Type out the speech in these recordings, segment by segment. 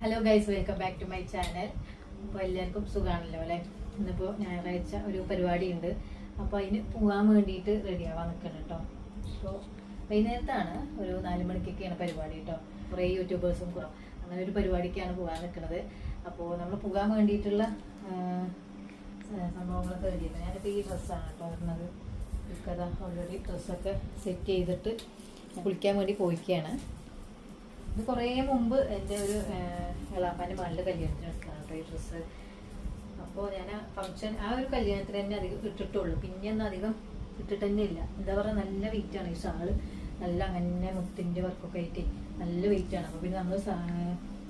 Hello guys welcome back to my channel അപ്പോൾ എല്ലാവർക്കും സുഖമാണല്ലോ അല്ലേ? ഇന്നിപ്പോൾ ഞായറാഴ്ച ഒരു പരിപാടിയുണ്ട്. അപ്പോൾ അതിന് പോകാൻ വേണ്ടിയിട്ട് റെഡി ആവാൻ നിൽക്കണം കേട്ടോ. അപ്പോൾ വൈകുന്നേരത്താണ്. ഒരു നാല് മണിക്കൊക്കെയാണ് പരിപാടി കേട്ടോ. കുറേ യൂട്യൂബേഴ്സും കുറവ് അങ്ങനെ ഒരു പരിപാടിക്കാണ് പോകാൻ നിൽക്കുന്നത്. അപ്പോൾ നമ്മൾ പോകാൻ വേണ്ടിയിട്ടുള്ള സംഭവങ്ങളൊക്കെ റെഡി ആക്കണം ഞാനിപ്പോൾ ഈ ഡ്രസ്സാണ് കേട്ടോ വരുന്നത് കഥ ഓൾറെഡി ഡ്രസ്സൊക്കെ സെറ്റ് ചെയ്തിട്ട് കുളിക്കാൻ വേണ്ടി പോയിക്കുകയാണ് ഇത് കുറേ മുമ്പ് എന്റെ ഒരു എളാപ്പാന്റെ മകളുടെ കല്യാണത്തിന് എടുത്തതാണ് ഡ്രൈ ഡ്രസ്സ്. അപ്പോൾ ഞാൻ ആ ഫംഗ്ഷൻ ആ ഒരു കല്യാണത്തിന് തന്നെ അധികം ഇട്ടിട്ടുള്ളൂ. പിന്നെ ഒന്നും അധികം ഇട്ടിട്ട് തന്നെ ഇല്ല എന്താ പറയുക നല്ല വെയിറ്റാണ് ഈ ഷാൾ നല്ല അങ്ങനെ മുത്തിന്റെ വർക്കൊക്കെ ആയിട്ട് നല്ല വെയിറ്റാണ് അപ്പോൾ പിന്നെ നമ്മൾ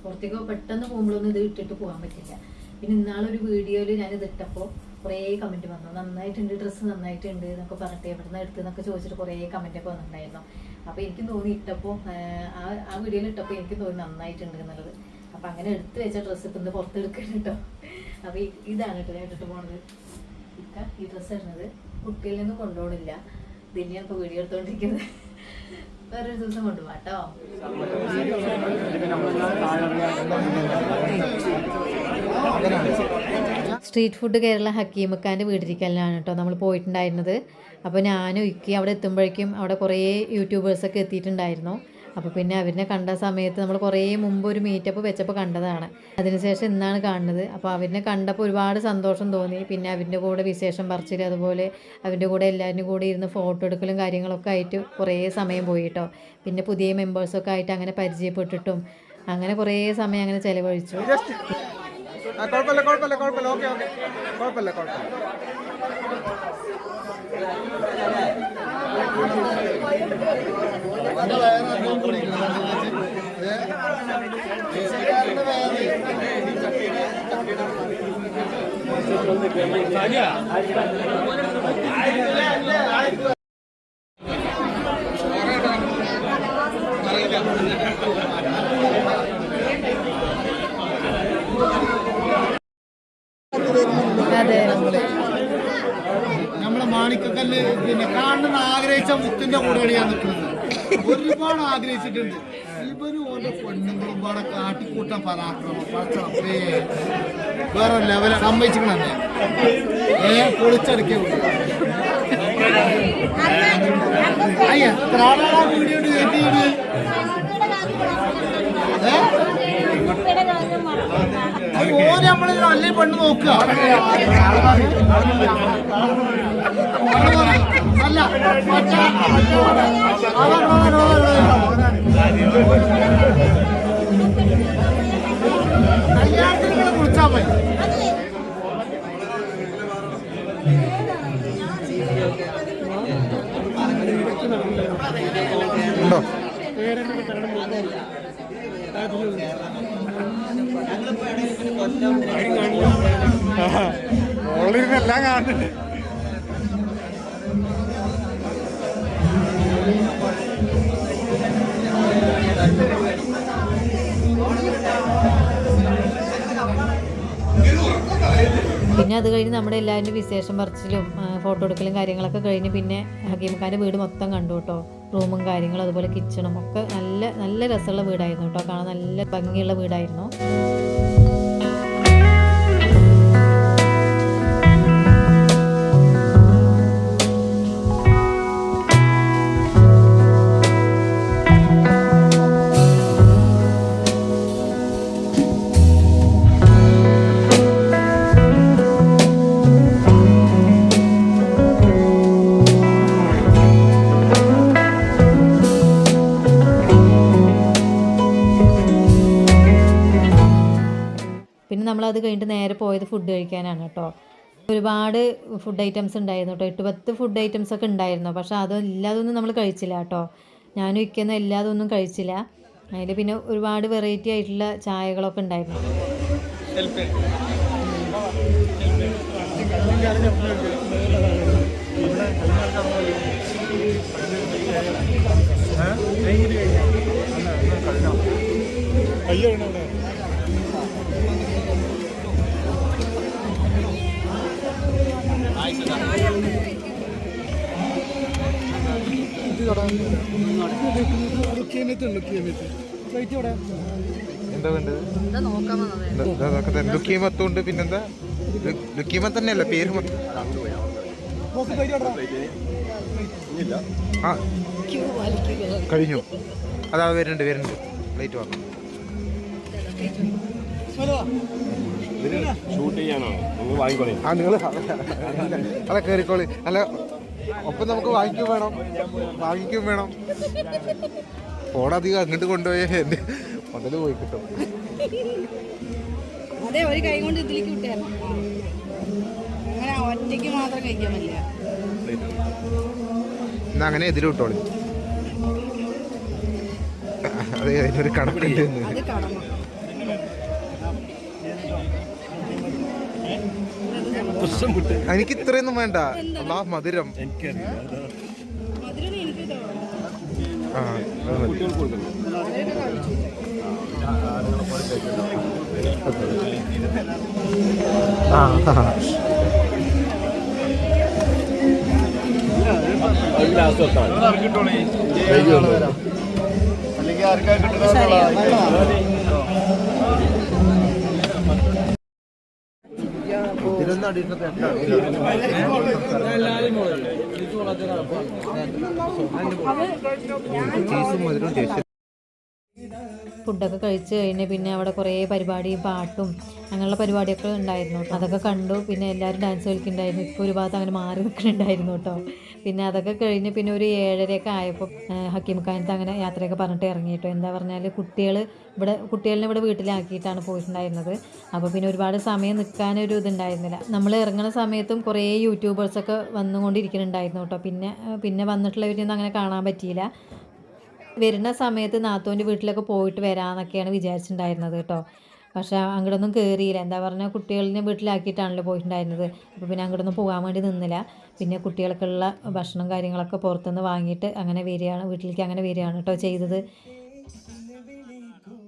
പുറത്തേക്ക് പെട്ടെന്ന് പോകുമ്പോഴൊന്നും ഇത് ഇട്ടിട്ട് പോകാൻ പറ്റില്ല. പിന്നെ ഇന്നാളൊരു വീഡിയോയിൽ ഞാൻ ഇട്ടപ്പോൾ കുറേ കമന്റ് വന്നു. നന്നായിട്ടുണ്ട് ഡ്രസ്സ് നന്നായിട്ടുണ്ട് എന്നൊക്കെ പറഞ്ഞിട്ട് എവിടെ നിന്ന് എടുത്തെന്നൊക്കെ ചോദിച്ചിട്ട് കുറേ കമന്റ് ഒക്കെ വന്നിട്ടുണ്ടായിരുന്നു. അപ്പോൾ എനിക്ക് തോന്നി ഇട്ടപ്പോൾ ആ ആ വീഡിയോയിൽ ഇട്ടപ്പോൾ എനിക്ക് തോന്നി നന്നായിട്ടുണ്ട് എന്നുള്ളത്. അപ്പോൾ അങ്ങനെ എടുത്ത് വെച്ച ഡ്രസ്സ് ഇപ്പം ഇന്ന് പുറത്തെടുക്കണം കേട്ടോ. അപ്പോൾ ഇതാണ് കേട്ടോ ഞാൻ ഇട്ടിട്ട് പോണത്. ഇക്ക ഈ ഡ്രസ്സ് ഇടുന്നത്. കുട്ടിയിൽ നിന്ന് കൊണ്ടുപോകണില്ല ഇതിനെയാണ് ഇപ്പോൾ വീഡിയോ എടുത്തോണ്ടിരിക്കുന്നത് വേറൊരു ദിവസം കൊണ്ടുപോകാം സ്ട്രീറ്റ് ഫുഡ് കേരള ഹക്കീമക്കാന്റെ വീടിരിക്കലാണ് കേട്ടോ നമ്മൾ പോയിട്ടുണ്ടായിരുന്നത്. അപ്പോൾ ഞാനും ഇക്കി അവിടെ എത്തുമ്പോഴേക്കും അവിടെ കുറേ യൂട്യൂബേഴ്സൊക്കെ എത്തിയിട്ടുണ്ടായിരുന്നു. അപ്പോൾ പിന്നെ അവരിനെ കണ്ട സമയത്ത് നമ്മൾ കുറേ മുമ്പ് ഒരു മീറ്റപ്പ് വെച്ചപ്പോൾ കണ്ടതാണ്. അതിനുശേഷം ഇന്നാണ് കാണുന്നത്. അപ്പോൾ അവരിനെ കണ്ടപ്പോൾ ഒരുപാട് സന്തോഷം തോന്നി. പിന്നെ അവരിന്റെ കൂടെ വിശേഷം പറിച്ചിൽ അതുപോലെ അവരുടെ കൂടെ എല്ലാവരും കൂടി ഇരുന്ന് ഫോട്ടോ എടുക്കലും കാര്യങ്ങളൊക്കെ ആയിട്ട് കുറേ സമയം പോയി കേട്ടോ പിന്നെ പുതിയ മെമ്പേഴ്സൊക്കെ ആയിട്ട് അങ്ങനെ പരിചയപ്പെട്ടിട്ടും അങ്ങനെ കുറേ സമയം അങ്ങനെ ചിലവഴിച്ചു. ആ, കുഴപ്പമില്ല കുഴപ്പമില്ല കുഴപ്പമില്ല. Okay okay. കുഴപ്പമില്ല കുഴപ്പമില്ല. അതെ നമ്മളെ മാണിക്കക്കല്ല് പിന്നെ കാണണമെന്ന് ആഗ്രഹിച്ച മുത്തിന്റെ കൂടെയാണ് ഞാൻ നിൽക്കുന്നത്. ഒരുപാട് ആഗ്രഹിച്ചിട്ടുണ്ട്. ഇവരും ഓരോ പെണ്ണുങ്ങളും പാടെ കാട്ടിക്കൂട്ടാൻ പരാക്രമം. പച്ചറപ്പേ വേറെ ലെവല സമ്മതിച്ചിക്കണേ ഏ പൊളിച്ചടക്കിയ അയ്യ എത്ര ആളാണ് വീഡിയോ കയറ്റിയത് ഏ അത് ഓര് നമ്മൾ നല്ല പെണ്ണ് നോക്കുക. അല്ല കല്യാണത്തിന് നിങ്ങൾ കുളിച്ചാൽ മതി. ഉണ്ടോ? ഓളിരുന്നെല്ലാം കാണുന്നുണ്ട്. അത് കഴിഞ്ഞ് നമ്മുടെ എല്ലാവരും വിശേഷം പറിച്ചിലും ഫോട്ടോ എടുക്കലും കാര്യങ്ങളൊക്കെ കഴിഞ്ഞ് പിന്നെ ഹക്കീംഖാന്റെ വീട് മൊത്തം കണ്ടു കേട്ടോ. റൂമും കാര്യങ്ങളും അതുപോലെ കിച്ചണും ഒക്കെ നല്ല നല്ല രസമുള്ള വീടായിരുന്നു കേട്ടോ. കാണാൻ നല്ല ഭംഗിയുള്ള വീടായിരുന്നു. അത് കഴിഞ്ഞിട്ട് നേരെ പോയത് ഫുഡ് കഴിക്കാനാണ് കേട്ടോ. ഒരുപാട് ഫുഡ് ഐറ്റംസ് ഉണ്ടായിരുന്നു കേട്ടോ. എട്ട് പത്ത് ഫുഡ് ഐറ്റംസ് ഒക്കെ ഉണ്ടായിരുന്നു. പക്ഷേ അതും ഇല്ലാതൊന്നും നമ്മൾ കഴിച്ചില്ല കേട്ടോ. ഞാനും ഇരിക്കുന്ന എല്ലാതൊന്നും കഴിച്ചില്ല. അതിൽ പിന്നെ ഒരുപാട് വെറൈറ്റി ആയിട്ടുള്ള ചായകളൊക്കെ ഉണ്ടായിരുന്നു. ലുക്കിയമത്ത് എന്താ വേണ്ടത്? പിന്നെന്താ? ലു- ലുക്കീമത്ത് തന്നെയല്ല പേര് ആ കഴിഞ്ഞു. അതാ വരുന്നുണ്ട് വരുന്നുണ്ട്. പ്ലേറ്റ് വന്നു ഷൂട്ട് ചെയ്യാനോ നിങ്ങൾ വാങ്ങിക്കോളേ ആ നിങ്ങൾ അല്ല കയറിക്കോളി അല്ല ഒപ്പം നമുക്ക് വാങ്ങിക്കും വേണം. വാങ്ങിക്കും വേണം. ഫോണധികം അങ്ങോട്ട് കൊണ്ടുപോയ എന്റെ മുതൽ പോയി കിട്ടും. അതെ ഒരു കൈ കൊണ്ട് ഇതിലേക്ക് വിട്ടായിരുന്നു അങ്ങനെ ഒറ്റയ്ക്ക് മാത്രം കഴിക്കാൻ പറ്റില്ല. എന്നാ അങ്ങനെ എതിര് വിട്ടോളി. അതെ അതിനൊരു കണക്കുണ്ട്. എനിക്ക് ഇത്രയൊന്നും വേണ്ട. അല്ലാ മധുരം. ആ അല്ലെങ്കിൽ ആർക്കാ കിട്ടുന്ന ചീസും മധുരവും ടേസ്റ്റ് ഫുഡൊക്കെ കഴിച്ച് കഴിഞ്ഞ് പിന്നെ അവിടെ കുറേ പരിപാടിയും പാട്ടും അങ്ങനെയുള്ള പരിപാടിയൊക്കെ ഉണ്ടായിരുന്നു. അതൊക്കെ കണ്ടു. പിന്നെ എല്ലാവരും ഡാൻസ് കളിക്കുന്നുണ്ടായിരുന്നു. ഇപ്പോൾ ഒരു ഭാഗത്ത് അങ്ങനെ മാറി നിൽക്കുന്നുണ്ടായിരുന്നു കേട്ടോ. പിന്നെ അതൊക്കെ കഴിഞ്ഞ് പിന്നെ ഒരു ഏഴരയൊക്കെ ആയപ്പോൾ ഹക്കീംഖാനത്ത് അങ്ങനെ യാത്രയൊക്കെ പറഞ്ഞിട്ട് ഇറങ്ങി കേട്ടോ. എന്താ പറഞ്ഞാൽ കുട്ടികൾ ഇവിടെ കുട്ടികളിനെ ഇവിടെ വീട്ടിലാക്കിയിട്ടാണ് പോയിട്ടുണ്ടായിരുന്നത്. അപ്പോൾ പിന്നെ ഒരുപാട് സമയം നിൽക്കാനൊരു ഇതുണ്ടായിരുന്നില്ല. നമ്മൾ ഇറങ്ങുന്ന സമയത്തും കുറേ യൂട്യൂബേഴ്സൊക്കെ വന്നുകൊണ്ടിരിക്കുന്നുണ്ടായിരുന്നു കേട്ടോ. പിന്നെ പിന്നെ വന്നിട്ടുള്ളവരൊന്നും അങ്ങനെ കാണാൻ പറ്റിയില്ല. വരുന്ന സമയത്ത് നാത്തോന്റെ വീട്ടിലൊക്കെ പോയിട്ട് വരാമെന്നൊക്കെയാണ് വിചാരിച്ചിട്ടുണ്ടായിരുന്നത് കേട്ടോ. പക്ഷേ അങ്ങോട്ടൊന്നും കയറിയില്ല എന്താ പറഞ്ഞാൽ കുട്ടികളിനെ വീട്ടിലാക്കിയിട്ടാണല്ലോ പോയിട്ടുണ്ടായിരുന്നത്. അപ്പോൾ പിന്നെ അങ്ങോട്ടൊന്നും പോകാൻ വേണ്ടി നിന്നില്ല. പിന്നെ കുട്ടികൾക്കുള്ള ഭക്ഷണം കാര്യങ്ങളൊക്കെ പുറത്തുനിന്ന് വാങ്ങിയിട്ട് അങ്ങനെ വരികയാണ് വീട്ടിലേക്ക് അങ്ങനെ വരികയാണ് കേട്ടോ ചെയ്തത്.